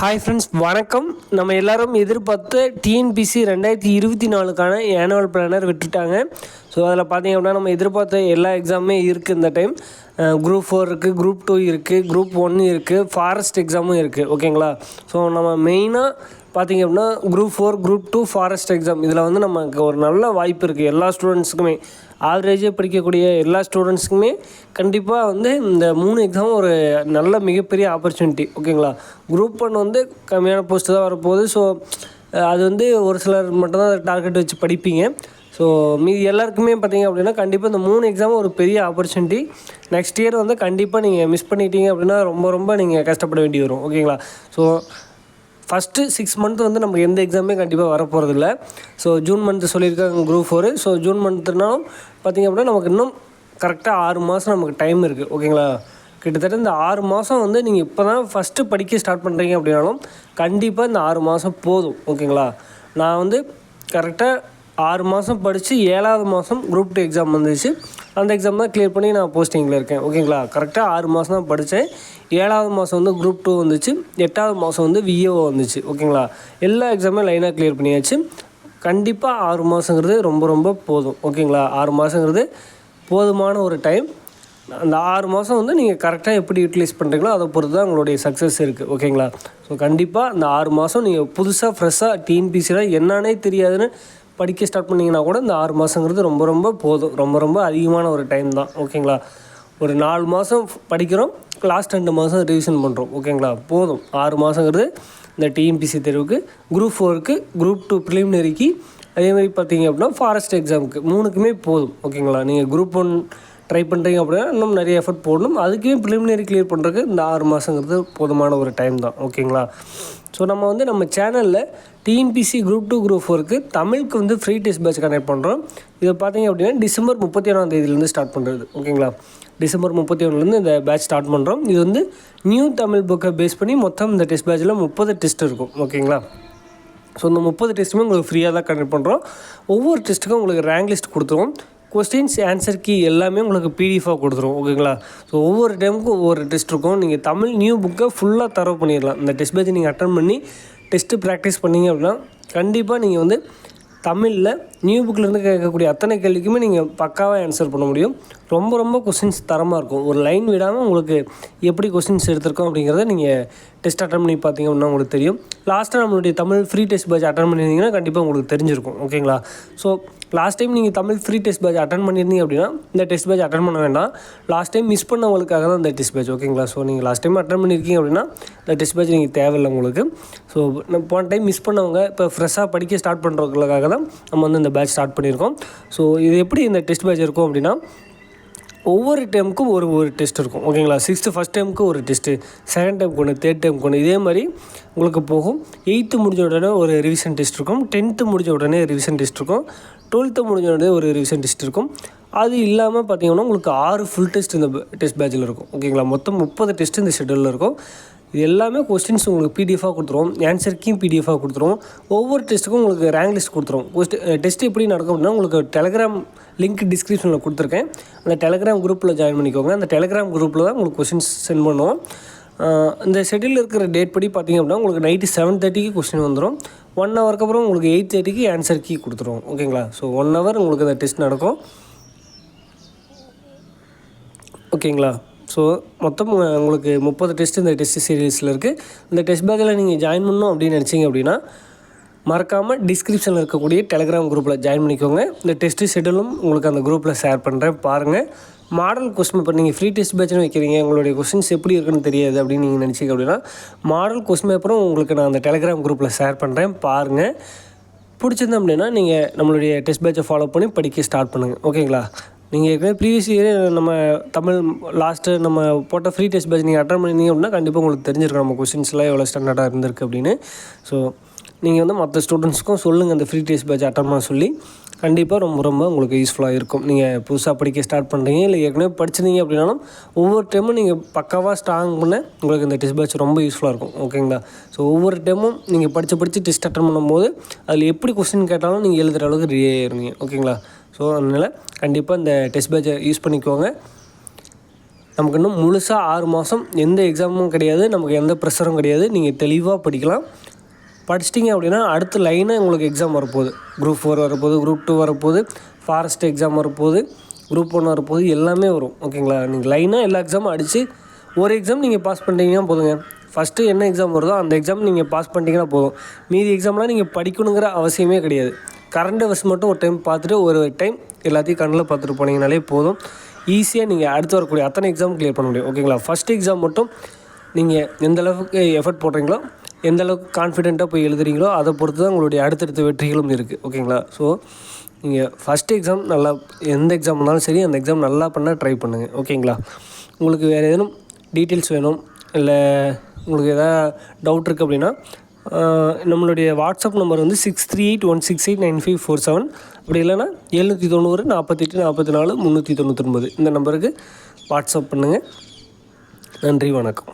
Hi friends வணக்கம். நம்ம எல்லாரும் எதிர்பார்த்த டிஎன்பிசி ரெண்டாயிரத்தி இருபத்தி நாலுக்கான ஆனுவல் பிளானர் விட்டுட்டாங்க. ஸோ அதில் பார்த்தீங்க அப்படின்னா நம்ம எதிர்பார்த்த எல்லா எக்ஸாமுமே இருக்குது இந்த டைம் குரூப் ஃபோர் இருக்குது குரூப் டூ இருக்குது குரூப் ஒன் இருக்குது ஃபாரஸ்ட் எக்ஸாமும் இருக்குது ஓகேங்களா ஸோ நம்ம மெயினாக பார்த்தீங்க அப்படின்னா group four group two forest exam இதில் வந்து நமக்கு ஒரு நல்ல வாய்ப்பு இருக்குது எல்லா ஸ்டூடெண்ட்ஸுக்குமே ஆவரேஜாக படிக்கக்கூடிய எல்லா ஸ்டூடெண்ட்ஸுக்குமே கண்டிப்பாக வந்து இந்த மூணு எக்ஸாமும் ஒரு நல்ல மிகப்பெரிய ஆப்பர்ச்சுனிட்டி ஓகேங்களா குரூப் ஒன் வந்து கம்மியான போஸ்ட்டு தான் வரப்போகுது. ஸோ அது வந்து ஒரு சிலர் மட்டும்தான் டார்கெட் வச்சு படிப்பீங்க. ஸோ மீதி எல்லாருக்குமே பார்த்தீங்க அப்படின்னா கண்டிப்பாக இந்த மூணு எக்ஸாமும் ஒரு பெரிய ஆப்பர்ச்சுனிட்டி நெக்ஸ்ட் இயர் வந்து கண்டிப்பாக நீங்கள் மிஸ் பண்ணிட்டீங்க அப்படின்னா ரொம்ப ரொம்ப நீங்கள் கஷ்டப்பட வேண்டி வரும். ஓகேங்களா ஸோ ஃபஸ்ட்டு சிக்ஸ் மந்த் வந்து நமக்கு எந்த எக்ஸாமே கண்டிப்பாக வரப்போகிறது இல்லை ஸோ ஜூன் மந்த்து சொல்லியிருக்காங்க குரூப் ஃபோரு ஸோ ஜூன் மந்த்துனாலும் பார்த்திங்க அப்படின்னா நமக்கு இன்னும் கரெக்டாக ஆறு மாதம் நமக்கு டைம் இருக்குது ஓகேங்களா கிட்டத்தட்ட இந்த ஆறு மாதம் வந்து நீங்கள் இப்போ தான் ஃபஸ்ட்டு படிக்க ஸ்டார்ட் பண்ணுறீங்க அப்படின்னாலும் கண்டிப்பாக இந்த ஆறு மாதம் போதும். ஓகேங்களா நான் வந்து கரெக்டாக ஆறு மாதம் படித்து ஏழாவது மாதம் குரூப் டூ எக்ஸாம் வந்துச்சு. அந்த எக்ஸாம் தான் கிளியர் பண்ணி நான் போஸ்டிங்கில் இருக்கேன். ஓகேங்களா கரெக்டாக ஆறு மாதம் தான் படித்தேன் ஏழாவது மாதம் வந்து குரூப் டூ வந்துச்சு. எட்டாவது மாதம் வந்து விஏஓ வந்துச்சு. ஓகேங்களா எல்லா எக்ஸாமே லைனாக கிளியர் பண்ணியாச்சு. கண்டிப்பாக ஆறு மாதங்கிறது ரொம்ப ரொம்ப போதும். ஓகேங்களா ஆறு மாதங்கிறது போதுமான ஒரு டைம் அந்த ஆறு மாதம் வந்து நீங்கள் கரெக்டாக எப்படி யூட்டிலைஸ் பண்ணுறீங்களோ அதை பொறுத்து தான் உங்களுடைய சக்ஸஸ் இருக்குது ஓகேங்களா ஸோ கண்டிப்பாக அந்த ஆறு மாதம் நீங்கள் புதுசாக ஃப்ரெஷ்ஷாக டிஎன்பிசியில் என்னன்னே தெரியாதுன்னு படிக்க ஸ்டார்ட் பண்ணிங்கன்னா கூட இந்த ஆறு மாதங்கிறது ரொம்ப ரொம்ப போதும். ரொம்ப ரொம்ப அதிகமான ஒரு டைம் தான். ஓகேங்களா ஒரு நாலு மாதம் படிக்கிறோம். லாஸ்ட் ரெண்டு மாதம் ரிவிஷன் பண்ணுறோம் ஓகேங்களா போதும். ஆறு மாதங்கிறது இந்த டிஎம்பிசி தேர்வுக்கு குரூப் ஃபோருக்கு குரூப் டூ ப்ரிலிமினரிக்கு அதே மாதிரி பார்த்தீங்க அப்படின்னா ஃபாரஸ்ட் எக்ஸாமுக்கு மூணுக்குமே போதும். ஓகேங்களா நீங்கள் குரூப் ஒன் ட்ரை பண்ணுறீங்க அப்படின்னா இன்னும் நிறைய எஃபர்ட் போடணும். அதுக்குமே ப்ரிலிமினரி கிளியர் பண்ணுறதுக்கு இந்த ஆறு மாதங்கிறது போதுமான ஒரு டைம் தான். ஓகேங்களா ஸோ நம்ம வந்து நம்ம சேனலில் டிஎன்பிசி குரூப் டூ குரூப் ஃபோருக்கு தமிழுக்கு வந்து ஃப்ரீ டெஸ்ட் பேட்ச் கனெக்ட் பண்ணுறோம் இதை பார்த்தீங்க அப்படின்னா டிசம்பர் முப்பத்தி ஒன்றாம் தேதியிலேருந்து ஸ்டார்ட் பண்ணுறது ஓகேங்களா டிசம்பர் முப்பத்தி ஒன்றுலேருந்து இந்த பேட்ச் ஸ்டார்ட் பண்ணுறோம் இது வந்து நியூ தமிழ் புக்கை பேஸ் பண்ணி மொத்தம் இந்த டெஸ்ட் பேட்சில் முப்பது டெஸ்ட் இருக்கும். ஓகேங்களா ஸோ இந்த முப்பது டெஸ்ட்டுமே உங்களுக்கு ஃப்ரீயாக தான் கனெக்ட் பண்ணுறோம் ஒவ்வொரு டெஸ்ட்டுக்கும் உங்களுக்கு ரேங்க் லிஸ்ட் கொடுத்துருவோம். கொஸ்டின்ஸ் ஆன்சர் கீ எல்லாமே உங்களுக்கு பிடிஎஃபாக கொடுத்துரும் ஓகேங்களா? ஸோ ஒவ்வொரு டைமுக்கும் ஒவ்வொரு டெஸ்ட் இருக்கும். நீங்கள் தமிழ் நியூ புக்கை ஃபுல்லாக தரவு பண்ணிடலாம். இந்த டெஸ்ட் பேஜ் நீங்கள் அட்டன் பண்ணி டெஸ்ட்டு ப்ராக்டிஸ் பண்ணீங்க அப்படின்னா கண்டிப்பாக நீங்கள் வந்து தமிழில் நியூ புக்கிலேருந்து கேட்கக்கூடிய அத்தனை கேள்விக்குமே நீங்கள் பக்காவாக ஆன்சர் பண்ண முடியும். ரொம்ப ரொம்ப கொஸ்டின்ஸ் தரமாக இருக்கும். ஒரு லைன் விடாமல் உங்களுக்கு எப்படி கொஸ்டின்ஸ் எடுத்திருக்கோம் அப்படிங்கிறத நீங்கள் டெஸ்ட் அட்டன் பண்ணி பார்த்தீங்க அப்படின்னா உங்களுக்கு தெரியும். லாஸ்ட்டாக நம்மளுடைய Tamil free test batch attend பண்ணியிருந்தீங்கன்னா கண்டிப்பாக உங்களுக்கு தெரிஞ்சிருக்கும் ஓகேங்களா ஸோ லாஸ்ட் டைம் நீங்கள் Tamil free test batch attend பண்ணியிருந்தீங்க அப்படின்னா இந்த டெஸ்ட் பேட்ச் அட்டன் பண்ண வேண்டாம். லாஸ்ட் டைம் மிஸ் பண்ணவங்களுக்காக தான் இந்த டெஸ்ட் பேட்ச் ஓகேங்களா ஸோ நீங்கள் லாஸ்ட் டைம் அட்டன் பண்ணியிருக்கீங்க அப்படின்னா இந்த டெஸ்ட் பேட்ச் நீங்கள் தேவையில்லை உங்களுக்கு. ஸோ போன டைம் மிஸ் பண்ணவங்க இப்போ ஃப்ரெஷ்ஷாக படிக்க ஸ்டார்ட் பண்ணுறவங்களுக்காக தான் நம்ம வந்து இந்த பேட்ச் ஸ்டார்ட் பண்ணியிருக்கோம் ஸோ இது எப்படி இந்த டெஸ்ட் பேட்ச் இருக்கும் அப்படின்னா ஒவ்வொரு டைமுக்கும் ஒரு ஒரு டெஸ்ட் இருக்கும். ஓகேங்களா சிக்ஸ்த்து ஃபஸ்ட் டைமுக்கு ஒரு டெஸ்ட்டு செகண்ட் டைமுக்கு ஒன்று தேர்ட் டைமுக்கு ஒன்று இதே மாதிரி உங்களுக்கு போகும். எயித்து முடிஞ்ச உடனே ஒரு ரிவிஷன் டெஸ்ட் இருக்கும். டென்த்து முடிஞ்ச உடனே ரிவிஷன் டெஸ்ட் இருக்கும். டுவெல்த்து முடிஞ்ச உடனே ஒரு ரிவிஷன் டெஸ்ட் இருக்கும். அது இல்லாமல் பார்த்தீங்கன்னா உங்களுக்கு ஆறு ஃபுல் டெஸ்ட் இந்த டெஸ்ட் பேட்சில் இருக்கும். ஓகேங்களா மொத்தம் முப்பது டெஸ்ட் இந்த ஷெடியூலில் இருக்கும். இது எல்லாமே கொஸ்டின்ஸ் உங்களுக்கு பிடிஎஃபாக கொடுத்துருவோம் ஆன்சர் கீம் பிடிஎஃபாக கொடுத்துருவோம் ஒவ்வொரு டெஸ்ட்டுக்கும் உங்களுக்கு ரேங்க் லிஸ்ட் கொடுத்துரும். கொஸ்டி டெஸ்ட் எப்படி நடக்கும் அப்படின்னா உங்களுக்கு டெலகிராம் லிங்க் டிஸ்கிரிப்ஷனில் கொடுத்துருக்கேன். அந்த டெலகிராம் குரூப்பில் ஜாயின் பண்ணிக்கோங்க. அந்த டெலகிராம் குரூப்பில் தான் உங்களுக்கு கொஸ்டின்ஸ் சென்ட் பண்ணுவோம். இந்த ஷெடியூலில் இருக்கிற டேட் படி பார்த்திங்க அப்படின்னா உங்களுக்கு நைட்டு செவன் தேர்ட்டிக்கு கொஸ்டின் வந்துடும் ஒன் ஹவருக்கு அப்புறம் உங்களுக்கு எயிட் தேர்ட்டிக்கு ஆன்சர் கீ கொடுத்துருவோம் ஓகேங்களா ஸோ ஒன் ஹவர் உங்களுக்கு அந்த டெஸ்ட் நடக்கும். ஓகேங்களா ஸோ மொத்தம் உங்களுக்கு முப்பது டெஸ்ட் இந்த டெஸ்ட் சீரீஸில் இருக்குது இந்த டெஸ்ட் பேக்கில் நீங்கள் ஜாயின் பண்ணணும் அப்படின்னு நினச்சிங்க அப்படின்னா மறக்காமல் டிஸ்கிரிப்ஷனில் இருக்கக்கூடிய டெலிகிராம் குரூப்பில் ஜாயின் பண்ணிக்கோங்க. இந்த டெஸ்ட்டு ஷெடியூலும் உங்களுக்கு அந்த குரூப்பில் ஷேர் பண்ணுறேன் பாருங்கள் மாடல் கொஸ்டின் இப்போ நீங்கள் ஃப்ரீ டெஸ்ட் பேட்ச்னு வைக்கிறீங்க. உங்களுடைய கொஸ்டின்ஸ் எப்படி இருக்குன்னு தெரியாது அப்படின்னு நீங்கள் நினச்சிங்க அப்படின்னா மாடல் கொஸ்டின் பேப்பரும் உங்களுக்கு நான் அந்த டெலிகிராம் குரூப்பில் ஷேர் பண்ணுறேன் பாருங்கள் பிடிச்சிருந்தேன் அப்படின்னா நீங்கள் நம்மளுடைய டெஸ்ட் பேட்சை ஃபாலோ பண்ணி படிக்க ஸ்டார்ட் பண்ணுங்கள் ஓகேங்களா நீங்கள் ஏற்கனவே ப்ரீவியஸ் இயர் நம்ம தமிழ் லாஸ்ட்டு நம்ம போட்ட ஃப்ரீ டெஸ்ட் பேட்ச் நீங்கள் அட்டன் பண்ணியிருந்தீங்க அப்படின்னா கண்டிப்பாக உங்களுக்கு தெரிஞ்சிருக்கும் நம்ம கொஸ்டின்ஸ்லாம் எவ்வளோ ஸ்டாண்டர்டாக இருந்திருக்கு அப்படின்னு. ஸோ நீங்கள் வந்து மற்ற ஸ்டூடெண்ட்ஸ்க்கும் சொல்லுங்கள் அந்த ஃப்ரீ டெஸ்ட் பேட்ச் அட்டன் பண்ண சொல்லி. கண்டிப்பாக ரொம்ப ரொம்ப உங்களுக்கு யூஸ்ஃபுல்லாக இருக்கும். நீங்கள் புதுசாக படிக்க ஸ்டார்ட் பண்ணுறீங்க இல்லை ஏற்கனவே படிச்சிருந்தீங்க அப்படின்னாலும் ஒவ்வொரு டைமும் நீங்கள் பக்காவாக ஸ்ட்ராங் பண்ண உங்களுக்கு இந்த டெஸ்ட் பேட்ச் ரொம்ப யூஸ்ஃபுல்லாக இருக்கும். ஓகேங்களா ஸோ ஒவ்வொரு டைமும் நீங்கள் படித்து படித்து டெஸ்ட் அட்டன் பண்ணும்போது அதில் எப்படி கொஸ்டின் கேட்டாலும் நீங்கள் எழுதுகிற அளவுக்கு ரெடி ஆயிருவீங்க. ஓகேங்களா ஸோ அதனால் கண்டிப்பாக இந்த டெஸ்ட் பேட்சை யூஸ் பண்ணிக்கோங்க. நமக்கு இன்னும் முழுசாக ஆறு மாதம் எந்த எக்ஸாமும் கிடையாது. நமக்கு எந்த ப்ரெஷரும் கிடையாது. நீங்கள் தெளிவாக படிக்கலாம். படிச்சிட்டிங்க அப்படின்னா அடுத்த லைனாக உங்களுக்கு எக்ஸாம் வரப்போகுது. குரூப் ஃபோர் வரப்போகுது குரூப் டூ வரப்போகுது ஃபாரஸ்ட் எக்ஸாம் வரப்போகுது குரூப் ஒன் வரப்போகுது எல்லாமே வரும். ஓகேங்களா நீங்கள் லைனாக எல்லா எக்ஸாமும் அடித்து ஒரு எக்ஸாம் நீங்கள் பாஸ் பண்ணிட்டீங்கன்னா போதுங்க. ஃபஸ்ட்டு என்ன எக்ஸாம் வருதோ அந்த எக்ஸாம் நீங்கள் பாஸ் பண்ணிட்டீங்கன்னா போதும். மீதி எக்ஸாம்லாம் நீங்கள் படிக்கணுங்கிற அவசியமே கிடையாது. கரண்ட் அவர்ஸ் மட்டும் ஒரு டைம் பார்த்துட்டு ஒரு டைம் எல்லாத்தையும் கண்ணில் பார்த்துட்டு போனீங்கனாலே போதும். ஈஸியாக நீங்கள் அடுத்து வரக்கூடிய அத்தனை எக்ஸாம் க்ளியர் பண்ண முடியும். ஓகேங்களா ஃபஸ்ட் எக்ஸாம் மட்டும் நீங்கள் எந்த அளவுக்கு எஃபர்ட் போடுறீங்களோ எந்த அளவுக்கு கான்ஃபிடெண்ட்டாக போய் எழுதுறீங்களோ அதை பொறுத்து தான் உங்களுடைய அடுத்தடுத்த வெற்றிகளும் இருக்குது ஓகேங்களா ஸோ நீங்கள் ஃபஸ்ட் எக்ஸாம் நல்லா எந்த எக்ஸாம் இருந்தாலும் சரி அந்த எக்ஸாம் நல்லா பண்ணால் ட்ரை பண்ணுங்கள் ஓகேங்களா உங்களுக்கு வேறு எதுவும் டீட்டெயில்ஸ் வேணும்? இல்லை உங்களுக்கு எதாவது டவுட் இருக்குது அப்படின்னா நம்மளுடைய வாட்ஸ்அப் நம்பர் வந்து six three eight one six eight nine five four seven. அப்படி இல்லைன்னா எழுநூற்றி தொண்ணூறு நாற்பத்தெட்டு நாற்பத்தி நாலு முந்நூற்றி தொண்ணூற்றொன்பது இந்த நம்பருக்கு வாட்ஸ்அப் பண்ணுங்கள் நன்றி வணக்கம்.